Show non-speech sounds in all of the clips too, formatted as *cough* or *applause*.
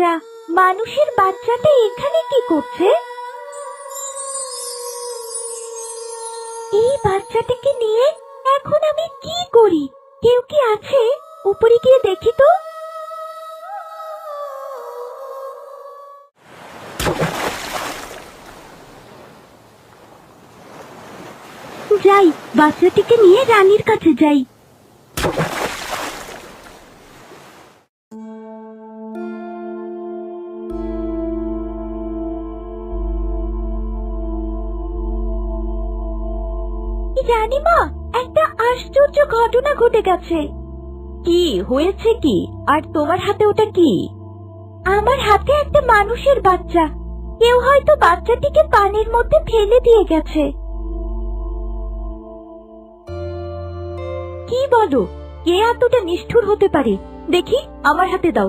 বাচ্চা মানুষের বাচ্চাটা এখানে কি করছে? এই বাচ্চাটাকে নিয়ে এখন আমি কি করি? কেউ কি আছে? উপরে গিয়ে দেখি তো। যাই, বাচ্চাটিকে নিয়ে রানীর কাছে যাই। রানীমা একটা আশ্চর্য ঘটনা ঘটে গেছে। কি? হয়েছে কি? আর তোমার হাতে ওটা কি? আমার হাতে একটা মানুষের বাচ্চা। কেউ হয়তো বাচ্চাটিকে পানির মধ্যে ফেলে দিয়ে গেছে। কি বলো? কে এতটা নিষ্ঠুর হতে পারে? দেখি আমার হাতে দাও।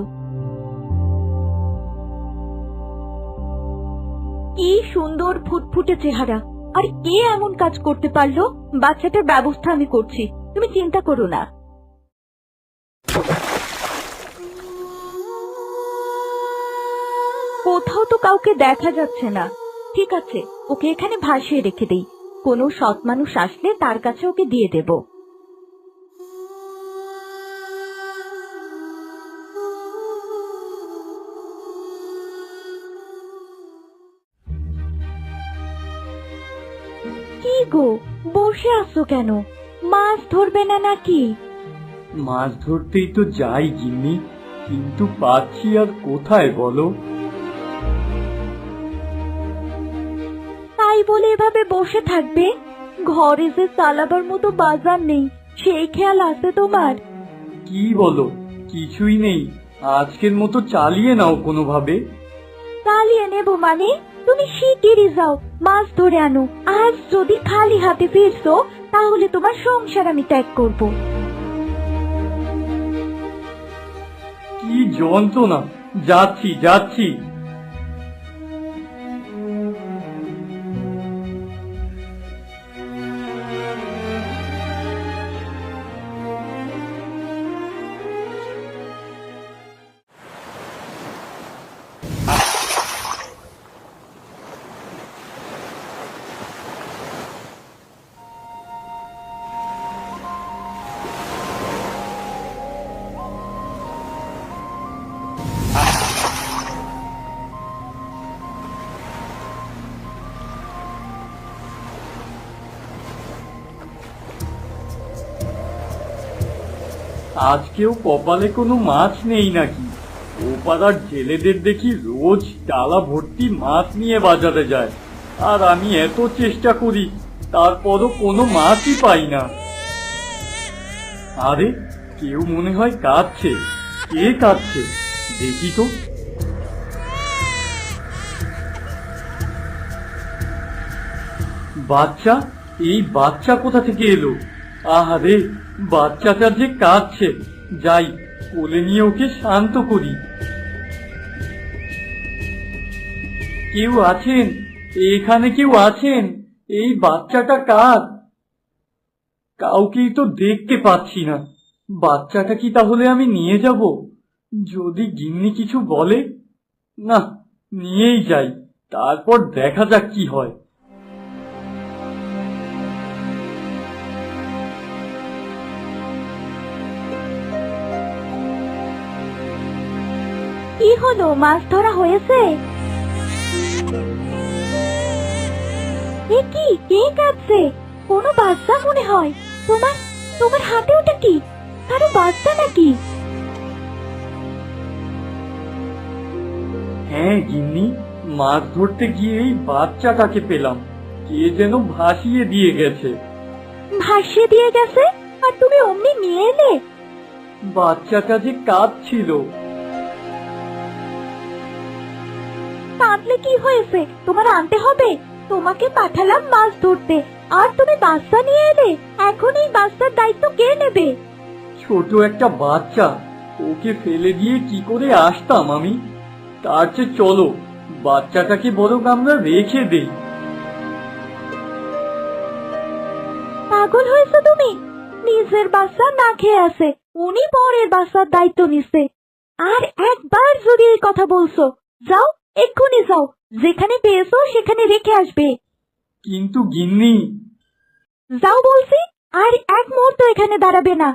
কি সুন্দর ফুটফুটে চেহারা। আর কে এমন কাজ করতে পারল? বাচ্চাটার ব্যবস্থা আমি করছি। তুমি চিন্তা করো না। কোথাও তো কাউকে দেখা যাচ্ছে না। ঠিক আছে, ওকে এখানে ভাসিয়ে রেখে দেই। কোনো সৎ মানুষ আসলে তার কাছে ওকে দিয়ে দেব। গো বসে আছো কেন? মাছ ধরবে না নাকি? মাছ ধরতেই তো যাই গিন্নি। কিন্তু পাচ্ছি আর কোথায় বলো? তাই বলে এভাবে বসে থাকবে? ঘরে যে চালাবার মতো বাজার নেই সেই খেয়াল আছে তোমার? কি বলো? কিছুই নেই। আজকের মতো চালিয়ে নাও কোনোভাবে। চালিয়ে নেব মানে? তুমি শিগগিরই যাও, মাছ ধরে আনো। আজ যদি খালি হাতে ফিরছো, তাহলে তোমার সংসার আমি ত্যাগ করব। কি যন্ত্রণা। যাচ্ছি যাচ্ছি। আজকেও কপালে কোনো মাছ নেই নাকি? ও পাড়ার জেলেদের দেখি রোজ ডালা ভর্তি মাছ নিয়ে বাজারে যায়। আর আমি এত চেষ্টা করি, তারপরও কোনো মাছই পাই না। আরে, কেউ মনে হয় কাঁদছে। কে কাঁদছে? দেখি তো। বাচ্চা? এই বাচ্চা কোথা থেকে এলো? আহারে, বাচ্চাটা যে কাঁদছে। যাই, কোলে নিয়ে ওকে শান্ত করি। কেউ আছেন? এখানে কেউ আছেন? এই বাচ্চাটা কার? কাউকেই তো দেখতে পাচ্ছি না। বাচ্চাটা কি তাহলে আমি নিয়ে যাব? যদি গিন্নি কিছু বলে? না, নিয়েই যাই। তারপর দেখা যাক কি হয়। কি হলো? মাছ ধরা হয়েছে? এ কি? কে কাঁদছে? কোনো বাচ্চা মনে হয়। তোমার তোমার হাতে ওটা কি? কারও বাচ্চা নাকি? হ্যাঁ গিন্নি মাছ ধরতে গিয়ে এই বাচ্চাটাকে পেলাম। কে যেন ভাসিয়ে দিয়ে গেছে। ভাসিয়ে দিয়ে গেছে? আর তুমি অমনি নিয়ে এলে? বাচ্চাটা যে কাঁদছিল। কাঁদলে কি হয়েছে? তোমার আনতে হবে। তোমাকে পাঠালাম মাছ ধরতে। আর তুমি বাচ্চা নিয়ে এলে? এখন এই বাচ্চার দায়িত্ব কে নেবে? ছোট একটা বাচ্চা। ওকে ফেলে দিয়ে কি করে আসতাম আমি? তার চেয়ে চলো বাচ্চাটাকে বরং আমরা রেখে দেই। পাগল হয়েছে তুমি? নিজের বাচ্চা না খেয়ে আছে। উনি পরের বাচ্চার দায়িত্ব নিচ্ছে। আর একবার যদি এই কথা বলছো যাও এক্ষুনি যাও যেখানে পেয়েছ সেখানে রেখে আসবে। কিন্তু গিন্নি। যাও বলছি আর এক মুহূর্ত এখানে দাঁড়াবে না।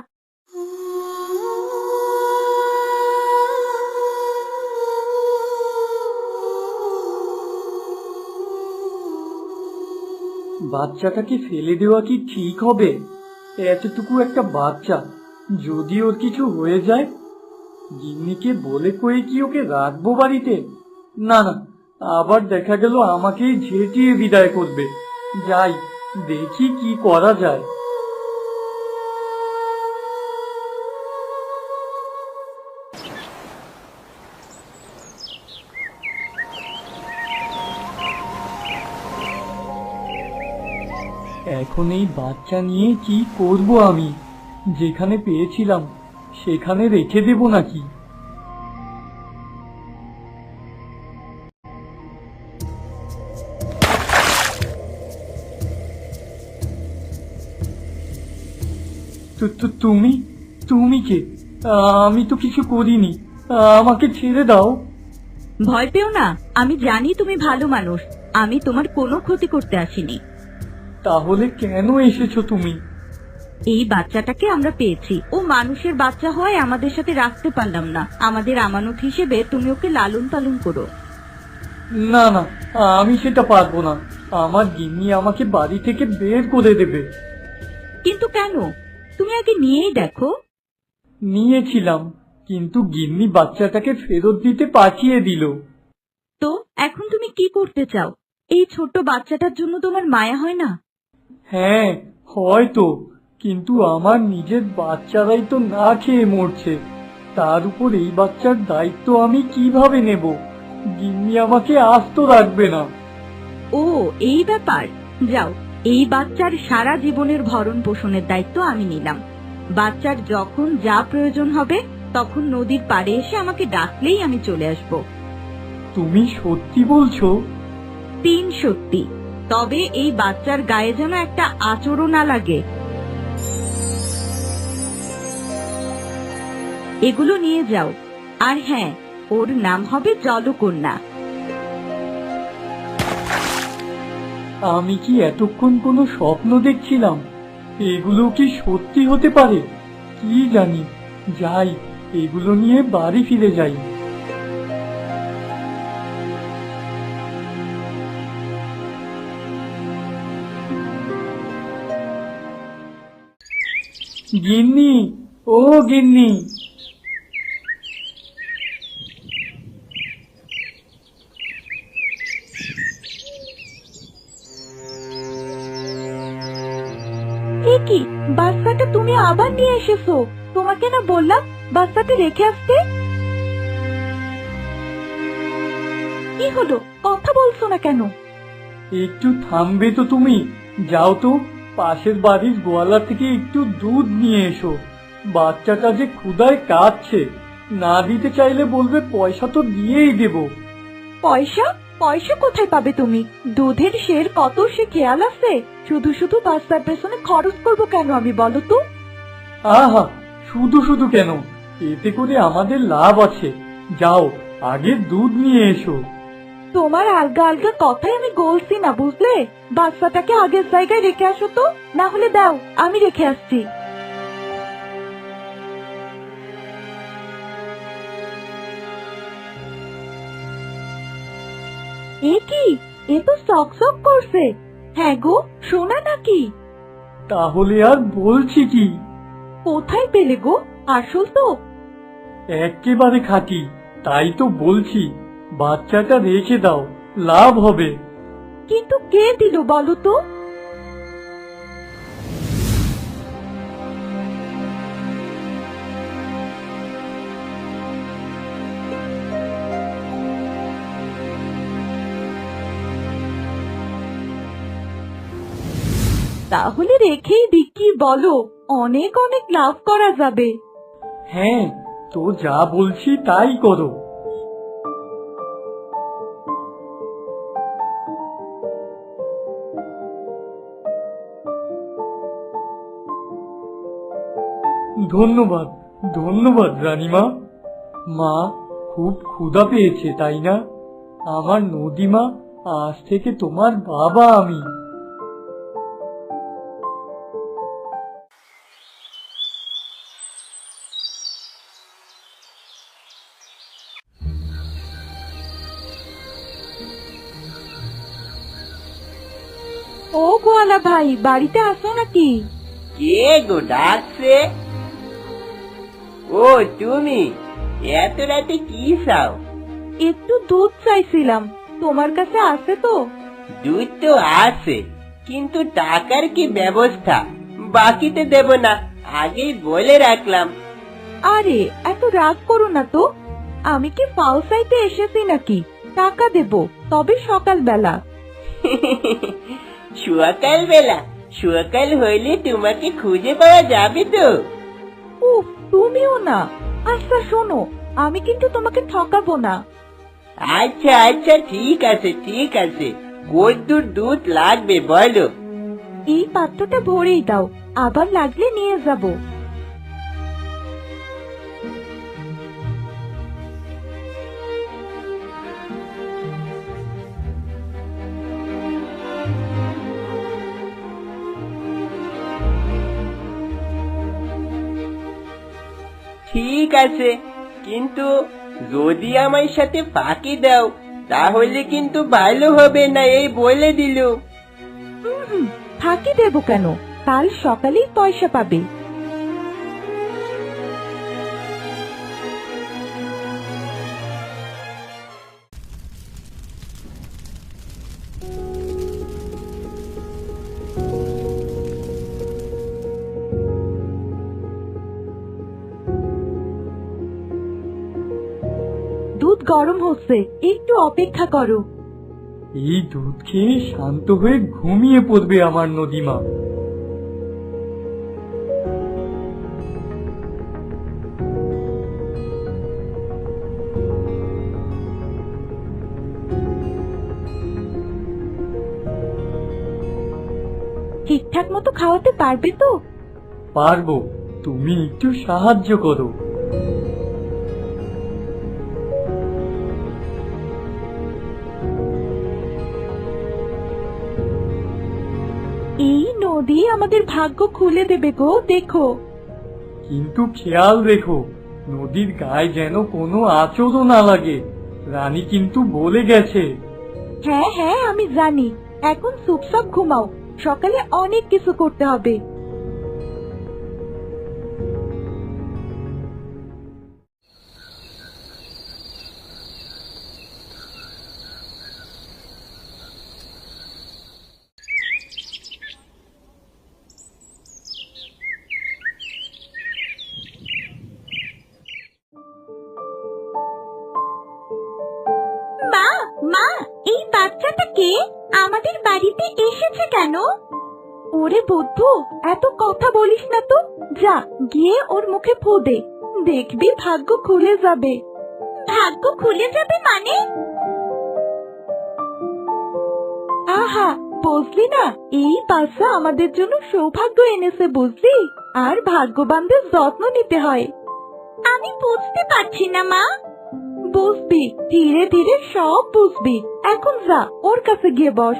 বাচ্চাটাকে ফেলে দেওয়া কি ঠিক হবে? এতটুকু একটা বাচ্চা যদি ওর কিছু হয়ে যায় গিন্নিকে বলে কয়ে কি ওকে রাখব বাড়িতে? না না আবার দেখা গেল আমাকেই ঝেঁটিয়ে বিদায় করবে। যাই, দেখি কি করা যায়। এখন এই বাচ্চা নিয়ে কি করব আমি? যেখানে পেয়েছিলাম, সেখানে রেখে দেব নাকি? তুমি? তুমি কে? আমি তো কিছু করিনি। আমাকে ছেড়ে দাও। ভয় পেও না আমি জানি তুমি ভালো মানুষ। আমি তোমার কোনো ক্ষতি করতে আসিনি। তাহলে কেন এসেছ তুমি? এই বাচ্চাটাকে আমরা পেয়েছি। ও মানুষের বাচ্চা হয় আমাদের সাথে রাখতে পারলাম না। আমাদের আমানত হিসেবে তুমি ওকে লালন পালন করো। না না আমি সেটা পারব না। আমার গিন্নি আমাকে বাড়ি থেকে বের করে দেবে। কিন্তু কেন? তুমি আগে নিয়েই দেখো। নিয়েছিলাম কিন্তু গিন্নি বাচ্চাটাকে ফেরত দিতে পাঠিয়ে দিল। তো এখন তুমি কি করতে চাও? এই ছোট্ট বাচ্চাটার জন্য তোমার মায়া হয় না? হ্যাঁ হয়তো কিন্তু আমার নিজের বাচ্চারাই তো না খেয়ে মরছে। তার উপর এই বাচ্চার দায়িত্ব আমি কীভাবে নেব? গিন্নি আমাকে আস্ত রাখবে না। ও এই ব্যাপার। যাও এই বাচ্চার সারা জীবনের ভরণ পোষণের দায়িত্ব আমি নিলাম। বাচ্চার যখন যা প্রয়োজন হবে তখন নদীর পাড়ে এসে আমাকে ডাকলেই আমি চলে আসব। তুমি সত্যি বলছো? তিন সত্যি। তবে এই বাচ্চার গায়ে যেন একটা আচরও না লাগে। এগুলো নিয়ে যাও। আর হ্যাঁ ওর নাম হবে জলকন্যা। আমি কি এতক্ষণ কোনো স্বপ্ন দেখছিলাম? এগুলো কি সত্যি হতে পারে? কি জানি। যাই, এগুলো নিয়ে বাড়ি ফিরে যাই। গিন্নি, ও গিন্নি। বাচ্চাটা তুমি আবার নিয়ে এসেছ। তোমাকে না বললাম বাচ্চাটা রেখে আসতে? কি হলো? কথা বলছো না কেন? একটু থামবে তো তুমি। যাও তো পাশের বাড়ির গোয়ালা থেকে একটু দুধ নিয়ে এসো। বাচ্চাটা যে ক্ষুদায় কাঁদছে। না দিতে চাইলে বলবে পয়সা তো দিয়েই দেব। পয়সা? পয়সা কোথায় পাবে তুমি? দুধের শের কত সে খেয়াল আছে? শুধু শুধু বাচ্চার পেছনে খরচ করব কেন আমি বলো তো? আহা শুধু শুধু কেন? এতে করে আমাদের লাভ আছে। যাও আগে দুধ নিয়ে এসো। তোমার আলগা আলগা কথাই আমি বলছি না বুঝলে? বাচ্চাটাকে আগের জায়গায় রেখে আসো তো। না হলে দাও আমি রেখে আসছি। এ কি? এ তো সক সক করছে। হ্যাঁ গো শোনা নাকি? তাহলে আর বলছি কি? কোথায় পেলে গো? আসল তো। একেবারে খাঁটি তাই তো বলছি। বাচ্চাটা রেখে দাও লাভ হবে। কিন্তু কে দিল বলো তো? তাহলে রেখেই বিক্রি বলো? অনেক অনেক লাভ করা যাবে। হ্যাঁ তো যা বলছি তাই করো। ধন্যবাদ ধন্যবাদ রানীমা। মা, খুব ক্ষুধা পেয়েছে, তাই না? আমার নদীমা, আজ থেকে তোমার বাবা আমি। ও গোয়ালা ভাই বাড়িতে আসো নাকি? কে গো ডাকছে? ও তুমি এত রাতে কি চাও? একটু দুধ চাইছিলাম তোমার কাছে আছে তো? দুধ তো আছে কিন্তু টাকার কি ব্যবস্থা? বাকিতে দেব না আগেই বলে রাখলাম। আরে এত রাগ করো না তো। আমি কি ফাউ চাইতে এসেছি নাকি? টাকা দেব তবে সকালবেলা। *laughs* সকাল বেলা। সকাল হইলে তোমাকে খুঁজে পাওয়া যাবে তো। ও তুমিও না। আচ্ছা শোনো আমি কিন্তু তোমাকে ঠকাবো না। আচ্ছা আচ্ছা ঠিক আছে ঠিক আছে। কদ্দুর দুধ লাগবে বলো। এই পাত্রটা ভরেই দাও। আবার লাগলে নিয়ে যাব। ঠিক আছে। কিন্তু যদি আমার সাথে ফাঁকি দাও, তাহলে কিন্তু ভালো হবে না, এই বলে দিল ফাঁকি দেব কেন? কাল সকালেই পয়সা পাবে। গরম হচ্ছে একটু অপেক্ষা করো। এই দুধ খেয়ে শান্ত হয়ে ঘুমিয়ে পড়বে আমার নদীমা। ঠিকঠাক মতো খাওয়াতে পারবে তো? পারব তুমি একটু সাহায্য করো। আমাদের ভাগ্য খুলে দেবে গো দেখো। কিন্তু খেয়াল রেখো নদীর গায়ে যেন কোনো আচরও না লাগে। রানী কিন্তু বলে গেছে। হ্যাঁ হ্যাঁ আমি জানি। এখন চুপচাপ ঘুমাও সকালে অনেক কিছু করতে হবে। কে? আমাদের বাড়িতে এসেছে কেন? ওরে বুদ্ধু, এত কথা বলিস না তো। যা, গিয়ে ওর মুখে ফু দে। দেখবি ভাগ্য খুলে যাবে। ভাগ্য খুলে যাবে মানে? আহা, বুঝলি না? এই বাচ্চা আমাদের জন্য সৌভাগ্য এনেছে বুঝলি? আর ভাগ্যবানদের যত্ন নিতে হয়। আমি বুঝতে পারছি না, মা। বুঝবি ধীরে ধীরে সব বুঝবি। এখন যা ওর কাছে গিয়ে বস।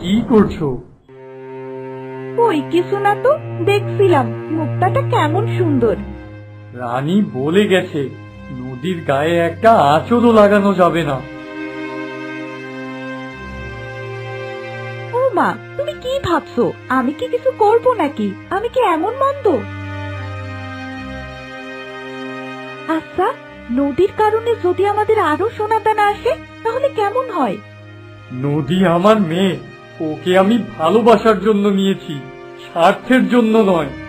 কি করছ? ওই কিছু না তো দেখছিলাম মুক্তাটা কেমন সুন্দর। রানী বলে গেছে নদীর গায়ে একটা আচরও লাগানো যাবে না। ও মা তুমি কি ভাবছ? আমি কি কিছু করব নাকি? আমি কি এমন মন্দ? আচ্ছা নদীর কারণে যদি আমাদের আরও সোনাদানা আসে তাহলে কেমন হয়? নদী আমার মেয়ে ওকে আমি ভালোবাসার জন্য নিয়েছি স্বার্থের জন্য নয়।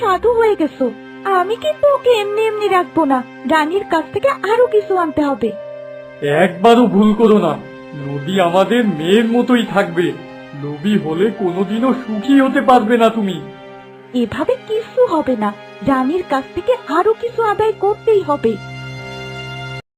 সাধু হয়ে গেছো। আমি কিন্তু ওকে এমনি এমনি রাখব না। রানীর কাছ থেকে আরও কিছু আনতে হবে। একবারও ভুল করো না। নদী আমাদের মেয়ের মতোই থাকবে। লোভী হলে কোনোদিনও সুখী হতে পারবে না তুমি। এভাবে কিছু হবে না। রানীর কাছ থেকে আরও কিছু আদায় করতেই হবে।